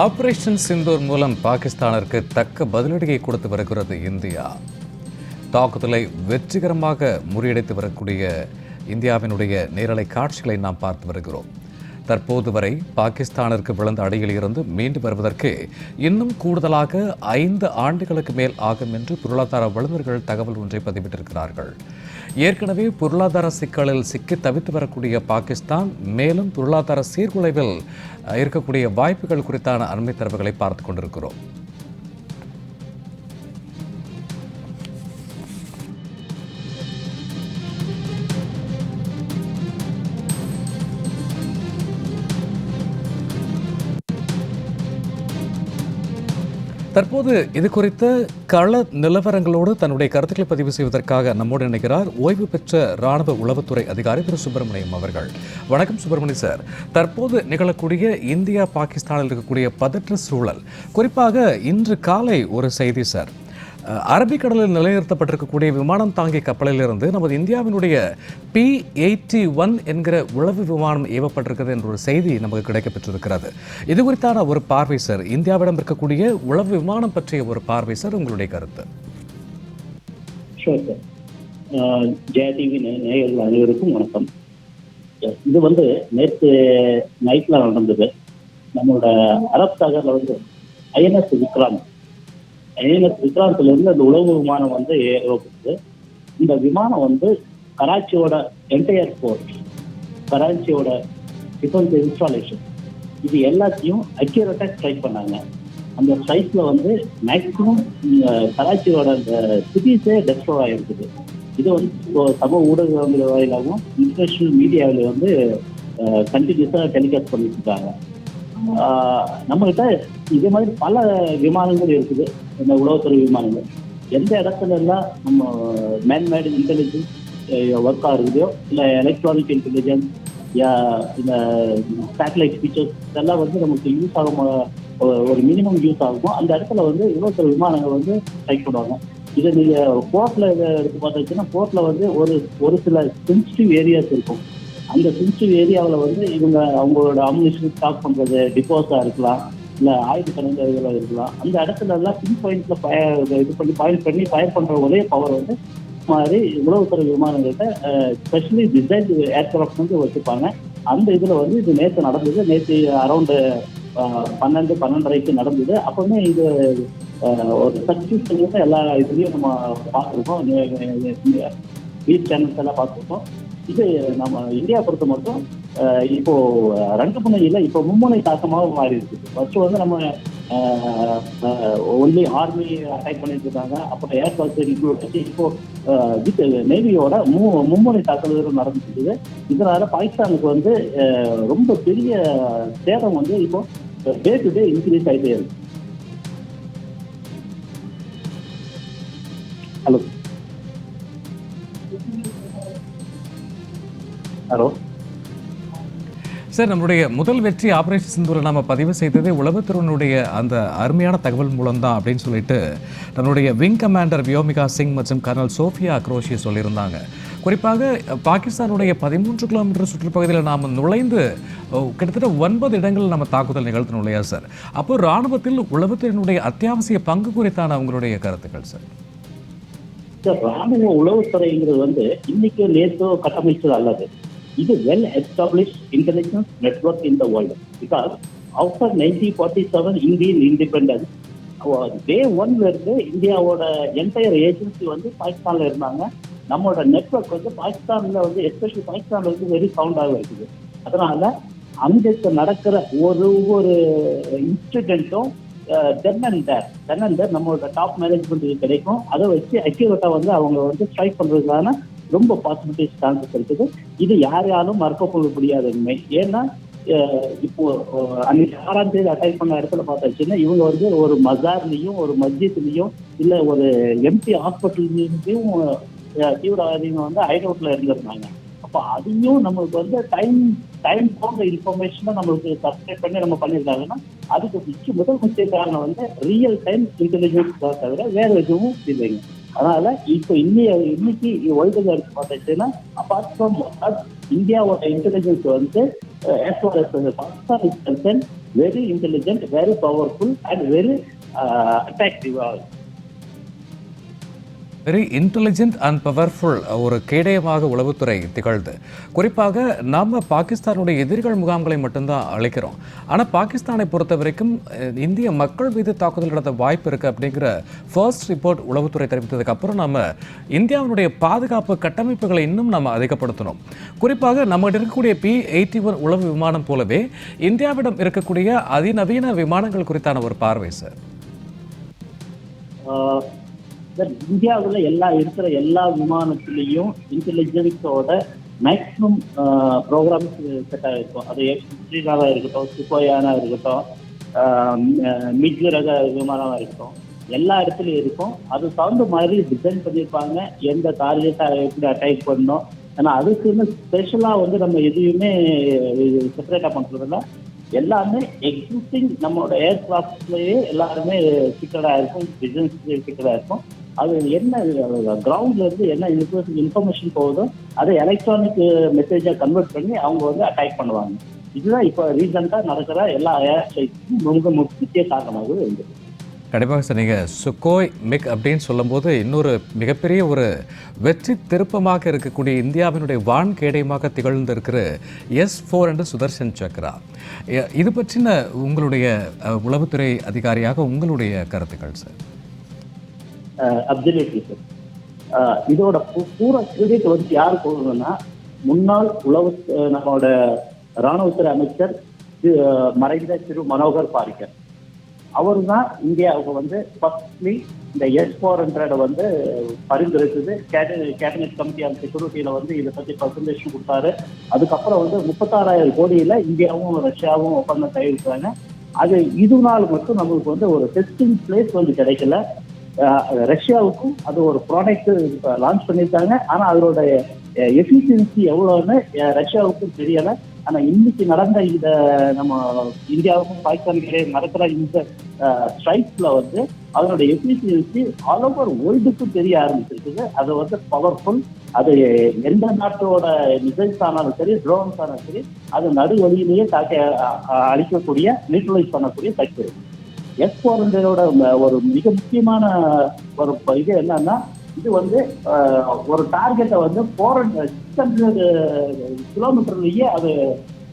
Operation Sindoor மூலம் பாகிஸ்தானிற்கு தக்க பதிலடியை கொடுத்து வருகிறது இந்தியா. தாக்குதலை வெற்றிகரமாக முறியடித்து வரக்கூடிய இந்தியாவினுடைய நேரலை காட்சிகளை நாம் பார்த்து வருகிறோம். தற்போது வரை பாகிஸ்தானிற்கு விழுந்த அடியில் இருந்து மீண்டு வருவதற்கு இன்னும் கூடுதலாக ஐந்து ஆண்டுகளுக்கு மேல் ஆகும் என்று பொருளாதார வல்லுநர்கள் தகவல் ஒன்றை பதிவிட்டிருக்கிறார்கள். ஏற்கனவே பொருளாதார சிக்கலில் சிக்கி தவித்து வரக்கூடிய பாகிஸ்தான் மேலும் பொருளாதார சீர்குலைவில் இருக்கக்கூடிய வாய்ப்புகள் குறித்தான அண்மை தரவுகளை பார்த்து கொண்டிருக்கிறோம். தற்போது இது குறித்த கள நிலவரங்களோடு தன்னுடைய கருத்துக்களை பதிவு செய்வதற்காக நம்மோடு இணைகிறார் ஓய்வு பெற்ற ராணுவ உளவுத்துறை அதிகாரி திரு சுப்பிரமணியம் அவர்கள். வணக்கம் சுப்பிரமணியம் சார். தற்போது நிகழக்கூடிய இந்தியா பாகிஸ்தானில் இருக்கக்கூடிய பதற்ற சூழல். குறிப்பாக இன்று காலை ஒரு செய்தி சார். அரபிக்கடலில் நிலைநிறுத்தப்பட்டிருக்கக்கூடிய விமானம் தாங்கிய கப்பலிலிருந்து நமது இந்தியாவினுடைய பி எயிட்டி ஒன் என்கிற உளவு விமானம் ஏவப்பட்டிருக்கிறது என்ற ஒரு செய்தி நமக்கு கிடைக்கப்பெற்றிருக்கிறது. இது குறித்தான ஒரு பார்வை சார். இந்தியாவிடம் இருக்கக்கூடிய உளவு விமானம் பற்றிய ஒரு பார்வை சார் உங்களுடைய கருத்து. ஷோர் நேயர்கள் அனைவருக்கும் வணக்கம். இது வந்து நேற்று நைட்ல நடந்தது. நம்மளோட அரப் சாகர்ல வந்து ஐஎன்எஸ் விக்ராந்த் ஐஎன்எஸ் விக்ராந்த்ல இருந்து அந்த உளவு விமானம் வந்து ஏவப்பட்டது இந்த விமானம் வந்து கராச்சியோட என்டையர் போர்ட் கராச்சியோட டிஃபென்ஸ் இன்ஸ்டாலேஷன் இது எல்லாத்தையும் அக்யூரேட்டா ஸ்ட்ரைக் பண்ணாங்க. அந்த ஸ்ட்ரைக்ல வந்து மேக்சிமம் கராச்சியோட அந்த சிட்டிஸே டெஸ்ட்ரோய் ஆயிருக்குது. இது வந்து இப்போ சமூக ஊடகங்கள் வாயிலாகவும் இன்டர்நேஷனல் மீடியாவில் வந்து கண்டினியூஸாக டெலிகாஸ்ட் பண்ணிட்டு இருக்காங்க. நம்ம கிட்ட இதே மாதிரி பல விமானங்கள் இருக்குது. இந்த உளவுத்துறை விமானங்கள். எந்த இடத்துல எல்லாம் நம்ம மேன்மேடு இன்டெலிஜென்ஸ் ஒர்க் இருக்குதோ இல்லை எலக்ட்ரானிக் இன்டெலிஜென்ஸ் இந்த சேட்டலைட் ஃபீச்சர்ஸ் இதெல்லாம் வந்து நமக்கு யூஸ் ஆகும் ஒரு மினிமம் யூஸ் ஆகுமோ அந்த இடத்துல வந்து உளவுத்துறை விமானங்கள் வந்து ஸ்ட்ரைக் பண்ணுவாங்க. இதை நீங்கள் போர்ட்டில் இதை எடுத்து பார்த்துச்சுன்னா போர்ட்டில் வந்து ஒரு ஒரு சில சென்சிட்டிவ் ஏரியாஸ் இருக்கும். அந்த சென்சிட்டிவ் ஏரியாவில் வந்து இவங்க அவங்களோட அம்யூனிஷன் ஸ்டாக் பண்ணுறது டிப்போஸாக இருக்கலாம் இல்லை ஆயுத கலைஞர்கள் இருக்கலாம். அந்த இடத்துல எல்லாம் பின் பாயிண்ட்ல ஃபயர் இது பண்ணி பாயிண்ட் பண்ணி ஃபயர் பண்ணுற ஒரே பவர் வந்து மாதிரி உளவுத்துறை விமானங்கள்கிட்ட ஸ்பெஷலி டிசைன் ஏர்கிராஃப்ட் வந்து வச்சுப்பாங்க அந்த இதில் வந்து இது நேற்று நடந்தது. நேற்று அரௌண்டு பன்னெண்டு பன்னெண்டரைக்கு நடந்தது. அப்போவுமே இது ஒரு சக்சஸ் எல்லா இதுலேயும் நம்ம பார்த்துருக்கோம். நியூஸ் சேனல்ஸ் எல்லாம் பார்த்துருக்கோம். இது நம்ம இந்தியா பொறுத்த மட்டும் இப்போ ரெண்டு முனையில இப்போ மும்முனை தாக்கமாக மாறி இருக்குது ஃபர்ஸ்ட் வந்து நம்ம ஒன்லி ஆர்மி அட்டாக் பண்ணிட்டு இருக்காங்க. அப்புறம் ஏர்ஃபோர்ஸ் இன்க்ளூட் வச்சு இப்போ வித் நேவியோட மூ மும்முனை தாக்குதல் நடந்துட்டு இதனால பாகிஸ்தானுக்கு வந்து ரொம்ப பெரிய சேதம் வந்து இப்போ டே டு டே இன்க்ரீஸ் ஆகிட்டே இருக்கு. ஹலோ சார் நம்மளுடைய முதல் வெற்றி ஆபரேஷன் சிந்தூரில் நாம பதிவு செய்ததே உளவுத்துறையினுடைய அந்த அருமையான தகவல் மூலம்தான் அப்படின்னு சொல்லிட்டு நம்மளுடைய விங் கமாண்டர் வியோமிகா சிங் மற்றும் கர்னல் சோஃபியா அக்ரோஷி சொல்லியிருந்தாங்க. குறிப்பாக பாகிஸ்தானுடைய பதிமூன்று கிலோமீட்டர் சுற்றுப்பகுதியில் நாம் நுழைந்து கிட்டத்தட்ட ஒன்பது இடங்களில் நம்ம தாக்குதல் நிகழ்த்தணும் இல்லையா சார்? அப்போ ராணுவத்தில் உளவுத்துறையினுடைய அத்தியாவசிய பங்கு குறித்தான உங்களுடைய கருத்துக்கள் சார்? இந்த ராணுவ உளவுத்துறைங்கிறது வந்து இன்னைக்கு நேற்று கட்டமைச்சது அல்லது. இது well establish intelligence network in the world because after nineteen forty seven Indian independence day ஒன்ல இருந்து இந்தியாவோட என்டையர் ஏஜென்சி வந்து பாகிஸ்தான்ல இருந்தாங்க. நம்மளோட நெட்வொர்க் வந்து பாகிஸ்தான்ல வந்து எஸ்பெஷலி பாகிஸ்தான்ல வந்து வெரி சவுண்டாக இருக்குது. அதனால அங்க நடக்கிற ஒரு ஒரு இன்சிடென்ட்டும் then and there then and தேர் நம்மளோட டாப் மேனேஜ்மெண்ட்டுக்கு கிடைக்கும். அதை வச்சு அக்யூரேட்டா வந்து அவங்க வந்து ஸ்ட்ரைக் பண்றதுக்கான ரொம்ப பாசிபிலிட்டிஸ் சான்சஸ் இருக்குது இது யாராலும் மறுக்க முடியாத உண்மை ஏன்னா இப்போ அன்னைக்கு ஆறாம் தேதி அட்டாக் பண்ண இடத்துல பார்த்தாச்சுன்னா இவங்க வந்து ஒரு மசார்லயும் ஒரு மஸ்ஜித்லயும் இல்ல ஒரு எம்டி ஹாஸ்பிட்டல்லையும் தீவிரவாதிங்க வந்து ஹைடவுட்ல இருந்திருந்தாங்க. அப்போ அதையும் நம்மளுக்கு வந்து டைம் டைம் போன்ற இன்ஃபர்மேஷனை நம்மளுக்கு சப்ஸ்கிரைப் பண்ணி நம்ம பண்ணியிருக்காங்கன்னா அதுக்கு முக்கிய முதல் முக்கிய காரணம் வந்து ரியல் டைம் இன்டெலிஜென்ஸ் தவிர வேற எதுவும் இல்லைங்க. அதனால இப்போ இந்திய இன்னைக்கு ஒயிட் ஹவுஸ் எடுத்து பார்த்துச்சுன்னா அப்பார்ட் ஃப்ரம் இந்தியாவோட இன்டெலிஜென்ஸ் வந்து as far as Pakistan is concern very intelligent very powerful and very attractive ஆகும் வெரி இன்டெலிஜென்ட் அண்ட் பவர்ஃபுல் ஒரு கேடயமாக உளவுத்துறை திகழ்ந்து குறிப்பாக நாம் பாகிஸ்தானுடைய எதிரிகள் முகாம்களை மட்டும்தான் அழைக்கிறோம். ஆனால் பாகிஸ்தானை பொறுத்த வரைக்கும் இந்திய மக்கள் மீது தாக்குதல் நடத்த வாய்ப்பு இருக்குது அப்படிங்கிற ஃபர்ஸ்ட் ரிப்போர்ட் உளவுத்துறை தெரிவித்ததுக்கப்புறம் நம்ம இந்தியாவினுடைய பாதுகாப்பு கட்டமைப்புகளை இன்னும் நம்ம அதிகப்படுத்தணும். குறிப்பாக நம்மகிட்ட இருக்கக்கூடிய பி எயிட்டி ஒன் உளவு விமானம் போலவே இந்தியாவிடம் இருக்கக்கூடிய அதிநவீன விமானங்கள் குறித்தான ஒரு பார்வை சார். Uh, இந்தியாவில் எல்லா இருக்கிற எல்லா விமானத்திலையும் இன்டெலிஜென்ஸோட மேக்ஸிமம் ப்ரோக்ராம்ஸ் செட் ஆகிருக்கும் அது ஸ்ரீராகா இருக்கட்டும் சுப்போயானா இருக்கட்டும் மிக் ரக விமானமாக இருக்கட்டும். எல்லா இடத்துலையும் இருக்கும். அது தகுந்த மாதிரி டிசைன் பண்ணியிருப்பாங்க. எந்த டார்கெட்டை எப்படி அட்டாக் பண்ணணும். ஏன்னா அதுக்குன்னு ஸ்பெஷலாக வந்து நம்ம எதையுமே செப்பரேட்டாக பண்ணுறதில்ல எல்லாமே எக்ஸிஸ்டிங் நம்மளோட ஏர்கிராஃப்ட்லேயே எல்லாருமே ஃபிட்டடாக இருக்கும் பிஸ்னஸ் ஃபிட்டடாக இருக்கும். அது என்ன கிரவுண்ட்ல இருந்து என்ன இன்ஃபர்மேஷன் போகுதோ அதை எலக்ட்ரானிக் மெசேஜா கன்வெர்ட் பண்ணி அவங்க வந்து அட்டாக் பண்ணுவாங்க. இதுதான் இப்போ ரீசெண்டாக நடக்கிற எல்லா ஏர் ஸ்ட்ரைக்கும் ரொம்ப முக்கிய காரணமாக இருந்தது. கண்டிப்பாக சார் நீங்கள் சுக்கோய் மிக் அப்படின்னு சொல்லும்போது இன்னொரு மிகப்பெரிய ஒரு வெற்றி திருப்பமாக இருக்கக்கூடிய இந்தியாவினுடைய வான்கேடயமாக திகழ்ந்திருக்கிற எஸ் ஃபோர் என்று சுதர்ஷன் சக்ரா. இது பற்றின உங்களுடைய உளவுத்துறை அதிகாரியாக உங்களுடைய கருத்துக்கள் சார்? அப்சல்யூட்லி சார் இதோட பூரா கிரெடிட் வந்து யார் போகுதுன்னா முன்னாள் உளவு நம்மளோட ராணுவத்துறை அமைச்சர் மறைந்த திரு மனோகர் பாரிக்கர். அவர் தான் இந்தியாவுக்கு வந்து ஃபர்ஸ்ட்லி இந்த எஸ் ஃபோர் ஹண்ட்ரட் வந்து பரிந்துரைத்தது. கேபினெட் கமிட்டி ஆஃப் செக்யூரிட்டியில வந்து இதை பத்தி பர்சன்டேஷன் கொடுத்தாரு. அதுக்கப்புறம் வந்து முப்பத்தாறாயிரம் கோடியில இந்தியாவும் ரஷ்யாவும் ஒப்பந்தம் கையெழுத்தாங்க அது இது நாள் மட்டும் நம்மளுக்கு வந்து ஒரு டெஸ்டிங் பிளேஸ் வந்து கிடைக்கல. ரஷ்யாவுக்கும் அது ஒரு ப்ராடக்ட் லான்ச் பண்ணியிருக்காங்க. ஆனா அதோட எஃபிஷியன்சி எவ்வளோன்னு ரஷ்யாவுக்கும் தெரியல. ஆனா இன்னைக்கு நடந்த இந்த நம்ம இந்தியாவுக்கும் பாகிஸ்தானுக்கு நடக்கிற இந்த ஸ்ட்ரைக்ல வந்து அதனுடைய எஃபிஷியன்சி ஆல் ஓவர் வேர்ல்டுக்கும் தெரிய ஆரம்பிச்சிருக்குது. அது வந்து பவர்ஃபுல் அது எந்த நாட்டோட மிசைல்ஸ் ஆனாலும் சரி ட்ரோன்ஸ் ஆனாலும் சரி அது நடு வழியிலேயே தாக்க அழிக்கக்கூடிய நியூட்ரலைஸ் பண்ணக்கூடிய சக்தி இருக்கு. எஸ் ஃபோர் ஹண்ட்ரடோட ஒரு மிக முக்கியமான ஒரு இது என்னன்னா இது வந்து ஒரு டார்கெட்டை வந்து ஃபோர் ஹண்ட்ரட் சிக்ஸ் ஹண்ட்ரட் கிலோமீட்டர்லயே அது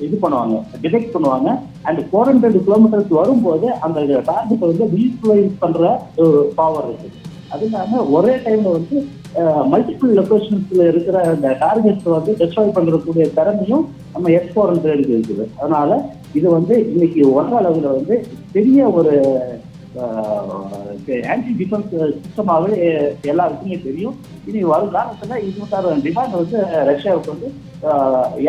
இது பண்ணுவாங்க டிடெக்ட் பண்ணுவாங்க. அண்ட் ஃபோர் ஹண்ட்ரட் கிலோமீட்டர்ஸ் வரும்போது அந்த டார்கெட்டை வந்து ரீஸ்லைஸ் பண்ற ஒரு பவர் இருக்கு. அது இல்லாம ஒரே டைம்ல வந்து மல்டிபிள் லொக்கேஷன்ஸ்ல இருக்கிற அந்த டார்கெட்ஸ் வந்து டெஸ்ட்ராய் பண்றக்கூடிய திறமையும் நம்ம எஸ் ஃபோர் ஹண்ட்ரடுக்கு இருக்குது. அதனால இது வந்து இன்னைக்கு உலக அளவில் வந்து பெரிய ஒரு ஆன்டி டிஃபென்ஸ் சிஸ்டமாகவே எல்லாருக்குமே தெரியும். இனி வருங்காலத்தில் காலத்துல இதுக்கான டிமாண்ட் வந்து ரஷ்யாவுக்கு வந்து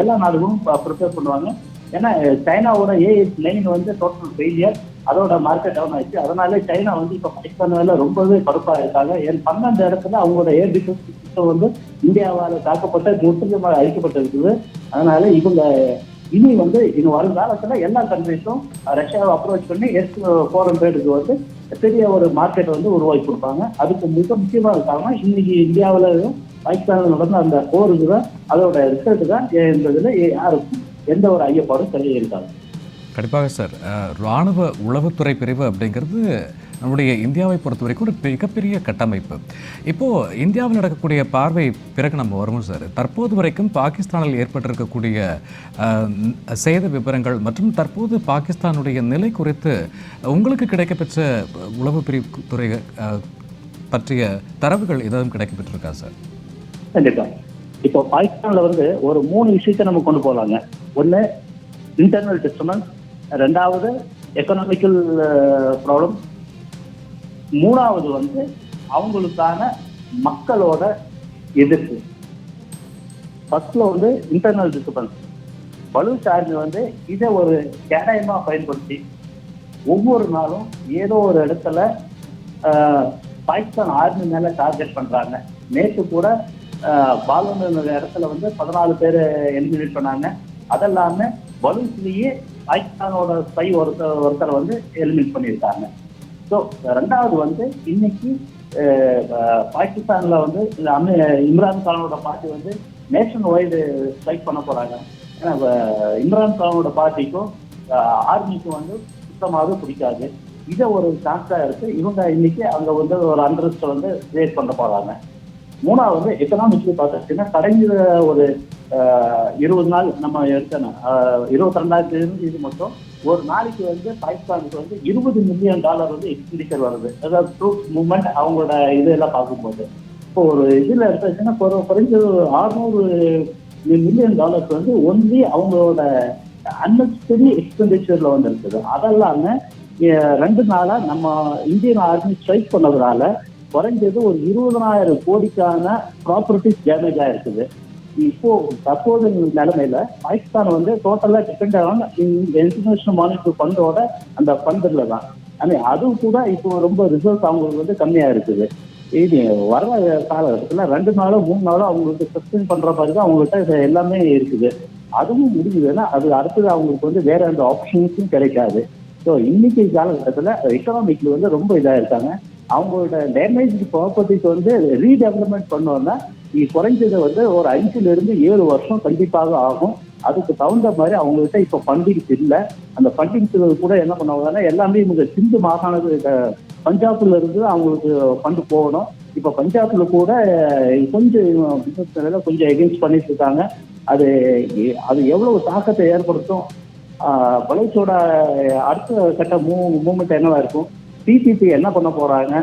எல்லா நாடுகளும் ப்ரிப்பேர் பண்ணுவாங்க. ஏன்னா சைனாவோட ஏஎஸ் லைன் வந்து டோட்டல் ஃபெயிலியர் அதோட மார்க்கெட் டவுன் ஆயிடுச்சு. அதனால சைனா வந்து இப்போ பாகிஸ்தான் ரொம்பவே கடுப்பா இருக்காங்க. ஏன் பன்னெண்டு இடத்துல அவங்களோட ஏர் டிஃபென்ஸ் சிஸ்டம் வந்து இந்தியாவால் தாக்கப்பட்ட முற்றிலுமாக அழிக்கப்பட்டிருக்குது. அதனால இவங்க இனி வந்து இன்னும் வருங்காலத்துல எல்லா கண்ட்ரிஸும் ரஷ்யாவை அப்ரோச் பண்ணி எஸ் ஃபோர் ஹண்ட்ரடுக்கு வந்து பெரிய ஒரு மார்க்கெட் வந்து உருவாக்கி கொடுப்பாங்க. அதுக்கு மிக முக்கியமா இருக்காங்க இன்னைக்கு இந்தியாவிலையும் பாகிஸ்தானில் நடந்த அந்த போருக்கு தான் அதோட ரிசல்ட் தான் என்பதுல யாருக்கும் எந்த ஒரு ஐயப்பாடும் தெரிய இருக்காது கண்டிப்பாக சார். இராணுவ ராணுவ உளவுத்துறை பிரிவு அப்படிங்கிறது நம்முடைய இந்தியாவை பொறுத்த வரைக்கும் ஒரு மிகப்பெரிய கட்டமைப்பு. இப்போது இந்தியாவில் நடக்கக்கூடிய பார்வை பிறகு நம்ம வருவோம் சார். தற்போது வரைக்கும் பாகிஸ்தானில் ஏற்பட்டிருக்கக்கூடிய சேத விவரங்கள் மற்றும் தற்போது பாகிஸ்தானுடைய நிலை குறித்து உங்களுக்கு கிடைக்கப்பெற்ற உளவு பிரிவு துறை பற்றிய தரவுகள் ஏதாவது கிடைக்கப்பட்டிருக்கா சார்? கண்டிப்பா. இப்போ பாகிஸ்தானில் வந்து ஒரு மூணு விஷயத்தை நம்ம கொண்டு போகலாங்க ஒன்று இன்டர்னல் டிஸ்டர்பன்ஸ் ரெண்டாவது எக்கனாமிக்கல் ப்ராப்ளம் uh, மூணாவது வந்து அவங்களுக்கான மக்களோட எதிர்ப்பு. ஃபர்ஸ்ட்ல வந்து இன்டர்னல் டிஸ்டர்பன்ஸ் பலூச் சார்ஜ் வந்து இதை ஒரு கேடாயமா பயன்படுத்தி ஒவ்வொரு நாளும் ஏதோ ஒரு இடத்துல பாகிஸ்தான் ஆர்மி மேல டார்கெட் பண்றாங்க. நேற்று கூட பாலன் இடத்துல வந்து பதினாலு பேர் எலிமினேட் பண்ணாங்க. அதெல்லாமே பலூச்லயே பாகிஸ்தானோட ஸ்பை ஒருத்தர் ஒருத்தரை வந்து எலிமினேட் பண்ணியிருக்காங்க. ஸோ ரெண்டாவது வந்து இன்னைக்கு பாகிஸ்தான்ல வந்து இந்த அமி இம்ரான் கானோட பார்ட்டி வந்து நேஷன் வைடு ஸ்ட்ரைக் பண்ண போறாங்க. ஏன்னா இம்ரான் கானோட பார்ட்டிக்கும் ஆர்மிக்கும் வந்து சுத்தமாகவே பிடிக்காது. இதை ஒரு சான்ஸா இருக்கு. இவங்க இன்னைக்கு அங்க வந்து ஒரு அண்டர்ஸ்ட் வந்து கிரியேட் பண்ண போறாங்க. மூணாவது எக்கனாமிக்லி பார்த்தீங்கன்னா கடைஞ்ச ஒரு இருபது நாள் நம்ம எடுக்கணும் இருபத்தி ரெண்டாயிரத்தி இது மட்டும் ஒரு நாளைக்கு வந்து பாகிஸ்தானுக்கு வந்து இருபது மில்லியன் டாலர் வந்து எக்ஸ்பெண்டிச்சர் வருது. அதாவது ட்ரூப்ஸ் மூவ்மெண்ட் அவங்களோட இதெல்லாம் பார்க்கும்போது. இப்போ ஒரு இதில் எடுத்தாச்சுன்னா குறை- குறைஞ்சது அறுநூறு மில்லியன் டாலர்ஸ் வந்து ஒன்லி அவங்களோட அன்னெசரி எக்ஸ்பெண்டிச்சர்ல வந்து இருக்குது. அதெல்லாம ரெண்டு நாளா நம்ம இந்தியன் ஆர்மி ஸ்ட்ரைக் பண்ணதுனால குறைஞ்சது ஒரு இருபதனாயிரம் கோடிக்கான ப்ராப்பர்ட்டிஸ் டேமேஜ் ஆயிருக்குது. இப்போ தற்போது நிலைமையில பாகிஸ்தான் வந்து டோட்டலா டிபெண்ட் ஆன் இன்டர்நேஷனல் மானிட்டரி ஃபண்டோட அந்த ஃபண்டுல தான். ஆனா அதுவும் கூட இப்போ ரொம்ப ரிசல்ட் அவங்களுக்கு வந்து கம்மியா இருக்குது. இது வர காலகட்டத்துல ரெண்டு நாளோ மூணு நாளோ அவங்களுக்கு சஸ்பெண்ட் பண்ற மாதிரி தான் அவங்கள்ட்ட எல்லாமே இருக்குது. அதுவும் முடிஞ்சதுன்னா அது அடுத்தது அவங்களுக்கு வந்து வேற எந்த ஆப்ஷன்ஸும் கிடைக்காது. ஸோ இன்னைக்கு காலகட்டத்தில் எக்கனாமிக்ல வந்து ரொம்ப இதாக இருக்காங்க அவங்களோட டேமேஜ் ப்ராப்பர்ட்டிஸ் வந்து ரீடெவலப்மெண்ட் பண்ணோம்னா இது குறைஞ்சது வந்து ஒரு அஞ்சுல இருந்து ஏழு வருஷம் கண்டிப்பாக ஆகும். அதுக்கு தகுந்த மாதிரி அவங்ககிட்ட இப்போ ஃபண்டிங்ஸ் இல்லை. அந்த ஃபண்டிங்ஸ் கூட என்ன பண்ணுவாங்கன்னா எல்லாமே இவங்க சிந்து மாகாணத்து பஞ்சாப்ல இருந்து அவங்களுக்கு ஃபண்டு போகணும். இப்போ பஞ்சாப்ல கூட கொஞ்சம் பிசினஸ் கொஞ்சம் எகென்ஸ்ட் பண்ணிட்டு இருக்காங்க. அது அது எவ்வளவு தாக்கத்தை ஏற்படுத்தும்? ஆஹ், அடுத்த கட்ட மூ மூமெண்ட் என்னவா இருக்கும்? டிசிபி என்ன பண்ண போறாங்க?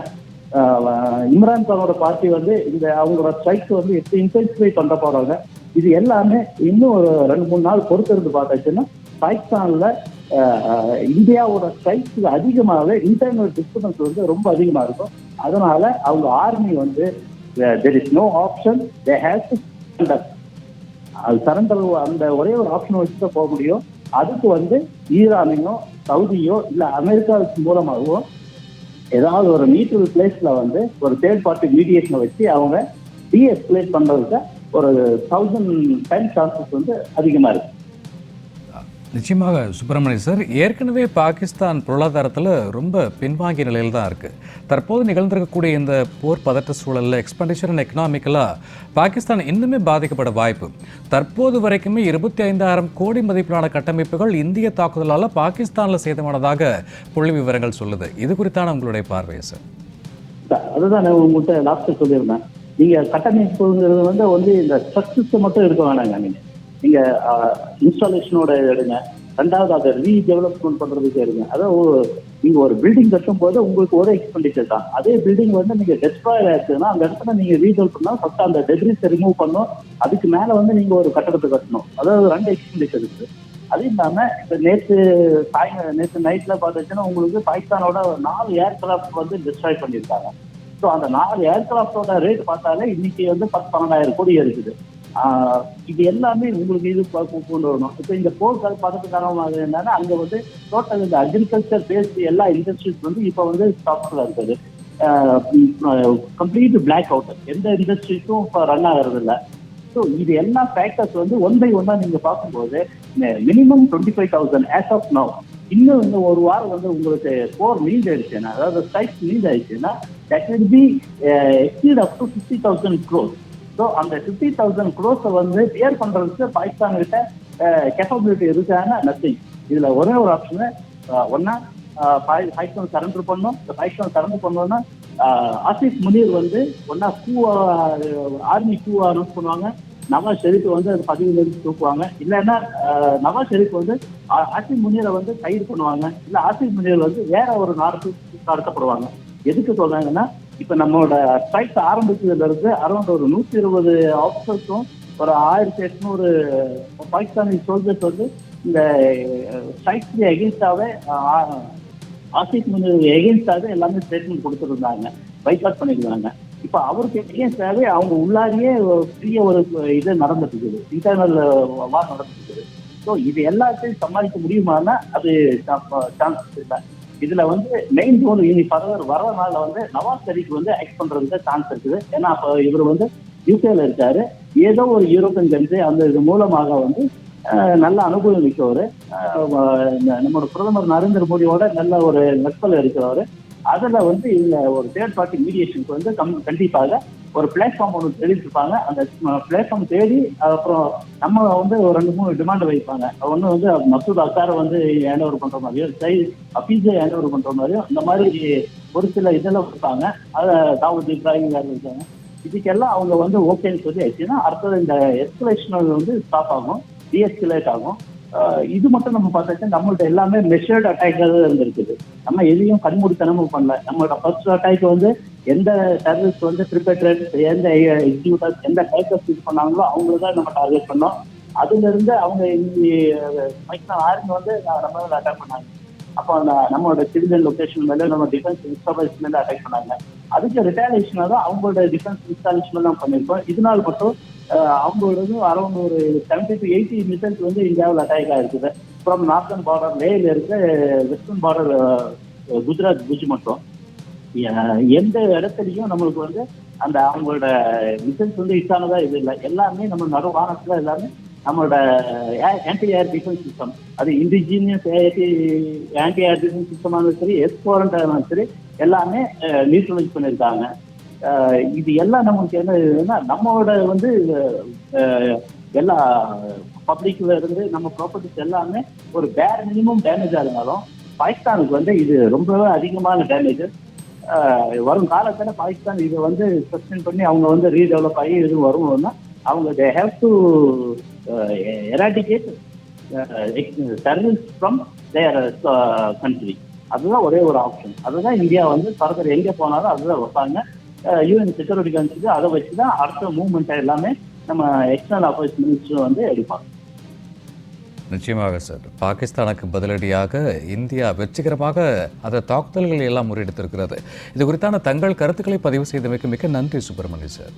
இம்ரான் கானோட பார்ட்டி வந்து இந்த அவங்களோட ஸ்ட்ரைக் வந்து எப்படி இன்டென்சிஃபை பண்ண போறாங்க இது எல்லாமே இன்னும் ஒரு ரெண்டு மூணு நாள் பொறுத்திருந்து பார்த்தாச்சுன்னா பாகிஸ்தான்ல இந்தியாவோட ஸ்ட்ரைக்ஸ் அதிகமாகவே இன்டர்னல் டிஸ்டர்பன்ஸ் வந்து ரொம்ப அதிகமா இருக்கும். அதனால அவங்க ஆர்மி வந்து there is no option they has to அது சரண்டர் அந்த ஒரே ஒரு ஆப்ஷன் வச்சு தான் போக முடியும். அதுக்கு வந்து ஈரானையோ சவுதியோ இல்லை அமெரிக்காவுக்கு மூலமாகவோ ஏதாவது ஒரு நியூட்ரல் பிளேஸ்ல வந்து ஒரு தேர்ட் பார்ட்டி மீடியேஷனை வச்சு அவங்க டிஎஸ்பிளேட் பண்றதுக்கு ஒரு தௌசண்ட் டைம் சான்சஸ் வந்து அதிகமா இருக்கு. நிச்சயமாக சுப்பிரமணியன் சார் ஏற்கனவே பாகிஸ்தான் பொருளாதாரத்தில் ரொம்ப பின்வாங்கிய நிலையில் தான் இருக்குது தற்போது நிகழ்ந்திருக்கக்கூடிய இந்த போர் பதற்ற சூழலில் எக்ஸ்பெண்டிச்சர் அண்ட் எக்கனாமிக்கலாக பாகிஸ்தான் இன்னுமே பாதிக்கப்பட வாய்ப்பு. தற்போது வரைக்குமே இருபத்தி ஐந்தாயிரம் கோடி மதிப்பிலான கட்டமைப்புகள் இந்திய தாக்குதலால் பாகிஸ்தானில் சேதமானதாக புள்ளி விவரங்கள் சொல்லுது. இது குறித்தான உங்களுடைய பார்வை சார்? அதுதான் உங்கள்கிட்ட லாஸ்ட் சொல்லியிருந்தேன். நீங்கள் கட்டமைப்புங்கிறது வந்து வந்து இந்த ஸ்ட்ரக்சர்ஸை மட்டும் இருக்க வேணாங்க நீங்கள் நீங்க இன்ஸ்டாலேஷனோட எடுங்க. ரெண்டாவது அதை ரீடெவலப்மெண்ட் பண்றதுக்கு எடுங்க. அதாவது நீங்க ஒரு பில்டிங் கட்டும் போது உங்களுக்கு ஒரு எக்ஸ்பெண்டிச்சர் தான். அதே பில்டிங் வந்து நீங்க டெஸ்ட்ராய் ஆச்சுன்னா அந்த இடத்துல நீங்க ரீடெவல் பண்ணா ஃபர்ஸ்ட் அந்த டெப்ரிஸ் ரிமூவ் பண்ணும் அதுக்கு மேல வந்து நீங்க ஒரு கட்டடத்தை கட்டணும். அதாவது ரெண்டு எக்ஸ்பெண்டிச்சர் இருக்கு. அது இல்லாம இப்ப நேற்று சாய் நேற்று நைட்ல பாத்துச்சுன்னா உங்களுக்கு பாகிஸ்தானோட நாலு ஏர்கிராஃப்ட் வந்து டிஸ்ட்ராய் பண்ணியிருக்காங்க. ஸோ அந்த நாலு ஏர்கிராஃப்டோட ரேட் பார்த்தாலே இன்னைக்கு வந்து பத்து பன்னெண்டாயிரம் கோடி இருக்குது இது எல்லாமே உங்களுக்கு இது கொண்டு வரணும். இப்போ இந்த போர் கால பதத்து காரணமாக என்னன்னா அங்க வந்து டோட்டல் இந்த அக்ரிகல்ச்சர் பேஸ்ட் எல்லா இண்டஸ்ட்ரீஸ் வந்து இப்போ வந்து ஸ்டாப்ல இருக்குது. கம்ப்ளீட் பிளாக் அவுட் எந்த இண்டஸ்ட்ரீஸும் இப்போ ரன் ஆகிறது இல்லை ஸோ இது எல்லா ஃபேக்டர்ஸ் வந்து ஒன் பை ஒன்னா நீங்க பார்க்கும்போது minimum twenty five thousand as of now இன்னும் இந்த ஒரு வாரம் வந்து உங்களுக்கு போர் நீண்ட் ஆயிடுச்சுன்னா அதாவது ஸ்ட்ரைக் நீண்ட் ஆயிடுச்சுன்னா that will be exceed up to fifty thousand crores so அந்த ஃபிஃப்டி தௌசண்ட் க்ரோஸை வந்து பியர் பண்றதுக்கு பாகிஸ்தான் கிட்ட கேப்பபிலிட்டி இருக்கான நத்திங் இதுல ஒரே ஒரு ஆப்ஷனு ஒன்னா பாகிஸ்தான் சரண்டர் பண்ணும் பாகிஸ்தான் சரண்டர் பண்ணோம்னா ஆசிஃப் முனீர் வந்து ஒன்னா கூ ஆர்மி கூ அனௌன்ஸ் பண்ணுவாங்க. நவாஸ் ஷெரீப் வந்து அது பதவியில இருந்து தூக்குவாங்க. இல்லைன்னா நவாஸ் ஷெரீப் வந்து ஆசிஃப் முனீரை வந்து கைது பண்ணுவாங்க. இல்ல ஆசிஃப் முனீர் வந்து வேற ஒரு நாட்டுக்கு கடத்தப்படுவாங்க எதுக்கு சொல்றாங்கன்னா இப்ப நம்மளோட ஸ்ட்ரைக் ஆரம்பிச்சதுல இருந்து அரௌண்ட் ஒரு நூத்தி இருபது ஆஃபீஸர்ஸும் ஒரு ஆயிரத்தி எட்நூறு பாகிஸ்தானி சோல்ஜர்ஸ் வந்து இந்த ஸ்ட்ரைக்ஸ்க்கு எகென்ஸ்டாவே ஆசிப் முனிவர் எகென்ஸ்டாவே எல்லாமே ஸ்டேட்மெண்ட் கொடுத்துருந்தாங்க. பைக்காட் பண்ணிருந்தாங்க. இப்ப அவருக்கு எகென்ஸ்டாவே அவங்க உள்ளாரியே ஒரு பெரிய ஒரு இது நடந்துட்டு இன்டர்னல் வார் நடந்துட்டு ஸோ இது எல்லாத்தையும் சமாளிக்க முடியுமானா அது சான்சஸ் இல்லை. இதுல வந்து மெயின் ரோல் இனி ஃபர்தர் வரனால வந்து நவாஸ் ஷெரீப் வந்து ஆக்ட் பண்றதுக்கு சான்ஸ் இருக்குது. ஏன்னா அப்ப இவர் வந்து யூகேல இருக்காரு. ஏதோ ஒரு யூரோப்பியன் கண்ட்ரி அந்த இது மூலமாக வந்து நல்ல அனுபவம் மிக்கவர். நம்மளோட பிரதமர் நரேந்திர மோடியோட நல்ல ஒரு நட்பில் இருக்கிறவர். அதுல வந்து இவங்க ஒரு தேர்ட் பார்ட்டி மீடியேஷனுக்கு வந்து கம்- கண்டிப்பாக ஒரு பிளாட்ஃபார்ம் ஒன்று தேடிட்டு அந்த பிளாட்ஃபார்ம் தேடி அப்புறம் நம்ம வந்து ஒரு ரெண்டு மூணு டிமாண்ட் வைப்பாங்க. ஒன்று வந்து மசூத் அசாரை வந்து ஹேண்ட் ஓவர் பண்ற மாதிரியும் சை அபீஸை ஹேண்ட் ஓவர் பண்ற மாதிரியும் இந்த மாதிரி ஒரு சில இதெல்லாம் கொடுப்பாங்க. அதை தாவூத் இப்ராஹிம் யார் இருக்காங்க? இதுக்கெல்லாம் அவங்க வந்து ஓகேன்னு சொல்லி ஆச்சுன்னா அடுத்தது இந்த எஸ்கலேஷன் வந்து ஸ்டாப் ஆகும் டிஎஸ்கலேட் ஆகும். இது மட்டும் நம்ம பார்த்தாச்சா நம்மள்ட்ட எல்லாமே மெஷர்ட் அட்டாக்காக தான் இருந்திருக்குது. நம்ம எதையும் கண்மூடித்தனமும் பண்ணல. நம்மளோட ஃபர்ஸ்ட் அட்டாக் வந்து எந்த டெரரிஸ்ட் வந்து ப்ரிப்பேட்டட் எந்த எக்ஸிக்யூட்டர்ஸ் எந்த ஹேக்கர்ஸ் இது பண்ணாங்களோ அவங்கள தான் நம்ம டார்கெட் பண்ணோம். அதுல இருந்து அவங்க மைக்ரோ ஆர்மி வந்து நம்ம மேல அட்டாக் பண்ணாங்க. அப்போ அந்த நம்மளோட சிவிலியன் லொக்கேஷன் மேலே நம்ம டிஃபென்ஸ் இன்ஸ்டாலேஷன் மேலே அட்டாக் பண்ணாங்க. அதுக்கு ரிட்டாலியேஷனாக தான் அவங்களோட டிஃபென்ஸ் இன்ஸ்டாலேஷன் தான் பண்ணியிருக்கோம். இதனால் மட்டும் அவங்களோட அரௌண்ட் ஒரு செவன்டி டு எயிட்டி மிசைல்ஸ் வந்து இந்தியாவில் அட்டாக் ஆயிருக்குது ஃப்ரம் நார்த்தன் பார்டர் லேயில் இருக்க வெஸ்டர்ன் பார்டர் குஜராத் புஜ் மட்டும் எந்த இடத்துலையும் நம்மளுக்கு வந்து அந்த அவங்களோட மிசைல்ஸ் வந்து ஹிட் ஆனதா இது இல்லை எல்லாமே நம்ம நடு வானத்துல எல்லாமே நம்மளோட ஆன்டி ஏர் டிஃபென்ஸ் சிஸ்டம் அது இண்டிஜினியஸ் ஆன்டி ஏர் டிஃபென்ஸ் இருந்தாலும் சரி எக்ஸ்போரண்ட் சரி எல்லாமே நியூட்ரலைஸ் பண்ணியிருக்காங்க இது எல்லாம் நமக்கு என்னன்னா நம்மளோட வந்து எல்லா பப்ளிக்ல இருந்து நம்ம ப்ராப்பர்ட்டிஸ் எல்லாமே ஒரு பேர் மினிமம் டேமேஜா இருந்தாலும் பாகிஸ்தானுக்கு வந்து இது ரொம்பவே அதிகமான டேமேஜ் வரும் காலத்துல பாகிஸ்தான் இதை வந்து சஸ்டெயின் பண்ணி அவங்க வந்து ரீடெவலப் ஆகி இது வரும்னா அவங்க they have to eradicate service from their country அதுதான் ஒரே ஒரு ஆப்ஷன் அதுதான் இந்தியா வந்து ஃபர்தர் எங்கே போனாலும் அதுதான் வைப்பாங்க. யூஎன் செக்யூரிட்டி கவுன்சிலுக்கு அதை வச்சு தான் அடுத்த மூவ்மெண்ட் எல்லாமே நம்ம எக்ஸ்டர்னல் அஃபேர்ஸ் மினிஸ்டர் வந்து எடுப்பாங்க. நிச்சயமாக சார் பாகிஸ்தானுக்கு பதிலடியாக இந்தியா வெற்றிகரமாக அந்த தாக்குதல்களை எல்லாம் முறையெடுத்திருக்கிறது. இது குறித்தான தங்கள் கருத்துக்களை பதிவு செய்தமைக்கு மிக்க நன்றி சுப்பிரமணியன் சார்